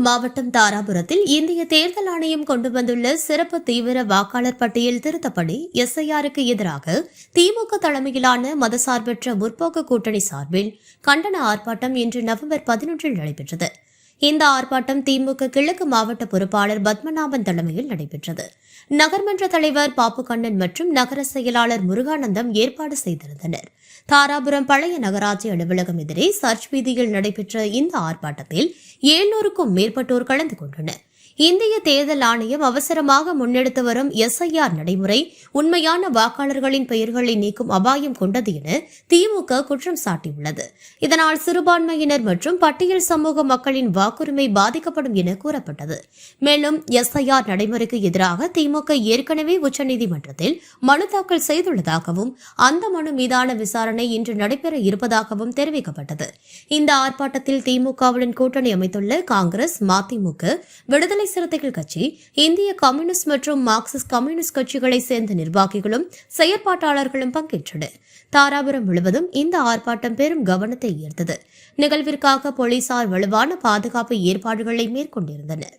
மாவட்டம் தாராபுரத்தில் இந்திய தேர்தல் ஆணையம் கொண்டு வந்துள்ள சிறப்பு தீவிர வாக்காளர் பட்டியல் திருத்தப்படி எஸ்ஐஆருக்கு எதிராக திமுக தலைமையிலான மதசார்பற்ற முற்போக்கு கூட்டணி சார்பில் கண்டன ஆர்ப்பாட்டம் இன்று நவம்பர் பதினொன்றில் நடைபெற்றது. இந்த ஆர்ப்பாட்டம் திமுக கிழக்கு மாவட்ட பொறுப்பாளர் பத்மநாபன் தலைமையில் நடைபெற்றது. நகர்மன்ற தலைவர் பாப்புக்கண்ணன் மற்றும் நகர செயலாளர் முருகானந்தம் ஏற்பாடு செய்திருந்தனர். தாராபுரம் பழைய நகராட்சி அலுவலகம் எதிரே சர்ச் வீதியில் நடைபெற்ற இந்த ஆர்ப்பாட்டத்தில் ஏழ்நூறுக்கும் மேற்பட்டோர் கலந்து கொண்டனர். இந்திய தேர்தல் ஆணையம் அவசரமாக முன்னெடுத்து வரும் எஸ்ஐஆர் நடைமுறை உண்மையான வாக்காளர்களின் பெயர்களை நீக்கும் அபாயம் கொண்டது என திமுக குற்றம் சாட்டியுள்ளது. இதனால் சிறுபான்மையினர் மற்றும் பட்டியல் சமூக மக்களின் வாக்குரிமை பாதிக்கப்படும் என கூறப்பட்டது. மேலும் எஸ்ஐஆர் நடைமுறைக்கு எதிராக திமுக ஏற்கனவே உச்சநீதிமன்றத்தில் மனு தாக்கல் செய்துள்ளதாகவும் அந்த மனு மீதான விசாரணை இன்று நடைபெற இருப்பதாகவும் தெரிவிக்கப்பட்டது. இந்த ஆர்ப்பாட்டத்தில் திமுகவுடன் கூட்டணி அமைத்துள்ள காங்கிரஸ் மதிமுக விடுதலை சிறுத்தைகள் கட்சி இந்திய கம்யூனிஸ்ட் மற்றும் மார்க்சிஸ்ட் கம்யூனிஸ்ட் கட்சிகளைச் சேர்ந்த நிர்வாகிகளும் செயற்பாட்டாளர்களும் பங்கேற்றனர். தாராபுரம் முழுவதும் இந்த ஆர்ப்பாட்டம் பெரும் கவனத்தை ஈர்த்தது. நிகழ்விற்காக போலீசார் வலுவான பாதுகாப்பு ஏற்பாடுகளை மேற்கொண்டிருந்தனர்.